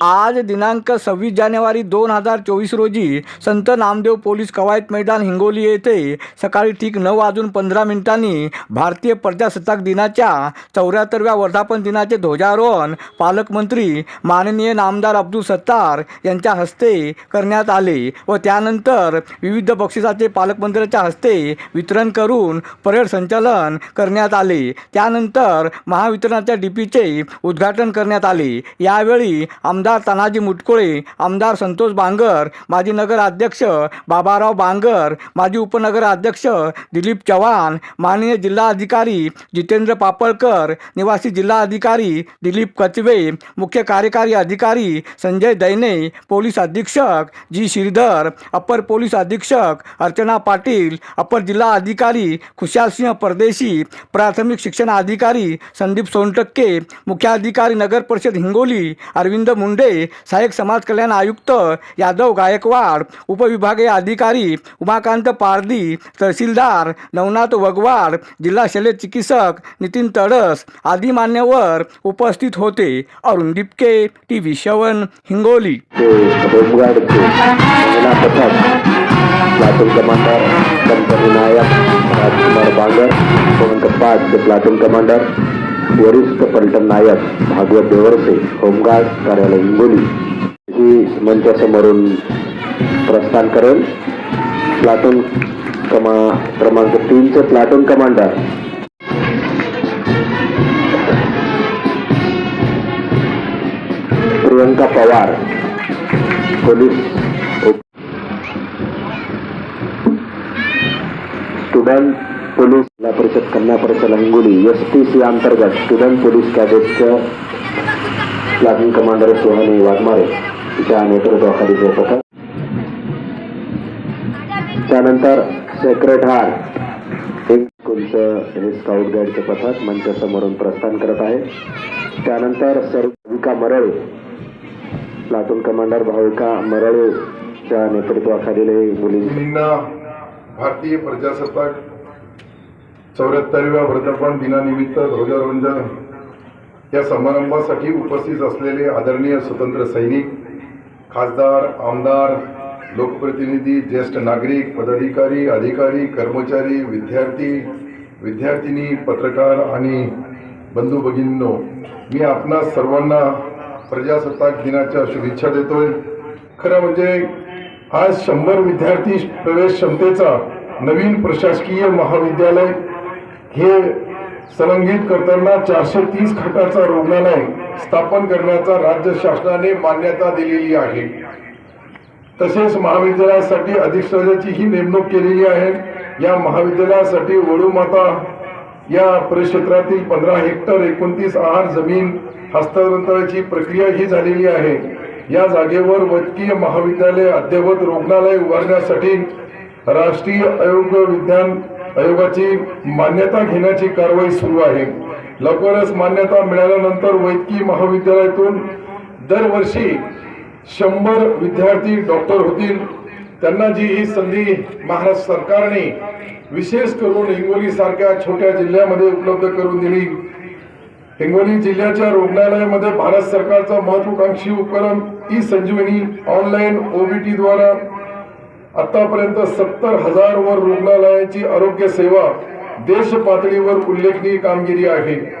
आज दिनांक सव्वीस जानेवारी दोन हजार चोवीस रोजी संत नामदेव पोलीस कवायत मैदान हिंगोली येथे सकाळी ठीक नऊ वाजून पंधरा मिनिटांनी भारतीय प्रजासत्ताक दिनाच्या चौऱ्याहत्तरव्या वर्धापन दिनाचे ध्वजारोहण पालकमंत्री माननीय नामदार अब्दुल सत्तार यांच्या हस्ते करण्यात आले व त्यानंतर विविध बक्षिसाचे पालकमंत्र्यांच्या हस्ते वितरण करून परेड संचालन करण्यात आले. त्यानंतर महावितरणाच्या डीपीचे उद्घाटन करण्यात आले. यावेळी आमदार तानाजी मुटकुळे आमदार संतोष बांगर माजी नगराध्यक्ष बाबाराव बांगर माजी उपनगराध्यक्ष दिलीप चव्हाण माननीय जिल्हाधिकारी जितेंद्र पापळकर निवासी जिल्हाधिकारी दिलीप कचवे मुख्य कार्यकारी अधिकारी संजय दैने पोलीस अधीक्षक जी श्रीधर अपर पोलीस अधीक्षक अर्चना पाटील अपर जिल्हा अधिकारी खुशालसिंह परदेशी प्राथमिक शिक्षण अधिकारी संदीप सोनटक्के मुख्याधिकारी नगर परिषद हिंगोली अरविंद मुंडे सहाय्यक समाज कल्याण आयुक्त यादव गायकवाड उपविभागीय अधिकारी उमाकांत पारदी तहसीलदार नवनाथ वगवाड जिल्हा शल्य चिकित्सक नितीन तडस आदी मान्यवर उपस्थित होते. अरुण डिपके टी व्ही शवन हिंगोली. प्लाटून कमांडर कंपनी नायक राजकुमार बांगर क्रमांक पाच ते प्लाटून कमांडर. वरिष्ठ पलटण नायक भागवत देवरसे होमगार्ड कार्यालय हिंगोली. ही मंचासमोरून प्रस्थान करेल. प्लाटून कमा क्रमांक तीनचे platoon commander. Priyanka Pawar police student police Zilla Parishad कन्या परिषद हिंगोली एस टी सी अंतर्गत स्टुडंट पोलीस कॅडेटच्या प्लाटून कमांडर सोहानी वाघमारे तिच्या नेतृत्वाखाली हे होता त्यानंतर सेक्रेट हार्ट हे स्कूलचं हे स्काउट गाईडचं पथक मंचासमोरून प्रस्थान करत आहे. त्यानंतर sir Bhavika Marale platoon commander Bhavika मरळेच्या नेतृत्वाखालील हे मुलींना भारतीय प्रजासत्ताक चौऱ्याहत्तरव्या वर्धापन दिनानिमित्त ध्वजारोहण या समारंभासाठी उपस्थित असलेले आदरणीय स्वतंत्र सैनिक खासदार आमदार लोकप्रतिनिधी ज्येष्ठ नागरिक पदाधिकारी अधिकारी कर्मचारी विद्यार्थी विद्यार्थिनी पत्रकार आणि बंधू भगिनींनो मी आपणा सर्वांना प्रजासत्ताक दिनाच्या शुभेच्छा देतोय. खरं म्हणजे आज शंभर विद्यार्थी प्रवेश क्षमतेचा नवीन प्रशासकीय महाविद्यालय हे संलग्नित करताना चारशे तीस खाटाचा रुग्णालय स्थापन करण्याचा राज्य शासनाने मान्यता दिलेली आहे. तसेच महाविद्यालयासाठी अधिष्ठानाची ही नेमणूक केलेली आहे. या महाविद्यालयासाठी वडूमाता या परिक्षेत्रातील पंधरा हेक्टर एकोणतीस आहार जमीन हस्तांतराची प्रक्रिया ही झालेली आहे. या जागेवर वैद्यकीय महाविद्यालय अद्ययावत रुग्णालय उभारण्यासाठी राष्ट्रीय आयोग विज्ञान आयोगाची मान्यता घेण्याची कारवाई सुरू आहे. लवकरच मान्यता मिळाल्यानंतर वैद्यकीय महाविद्यालयातून दरवर्षी शंभर विद्यार्थी डॉक्टर होतील. त्यांना जी ही संधी महाराष्ट्र सरकारने विशेष करून हिंगोली सारख्या छोट्या जिल्ह्यामध्ये उपलब्ध करून दिली. हिंगोली जिल्ह्याच्या रुग्णालयामध्ये भारत सरकारचा महत्वाकांक्षी उपक्रम ई संजीवनी ऑनलाईन ओबीटी द्वारा आतापर्यंत सत्तर हजार वर रुग्णालयाची आरोग्य सेवा देश पातळीवर उल्लेखनीय कामगिरी आहे.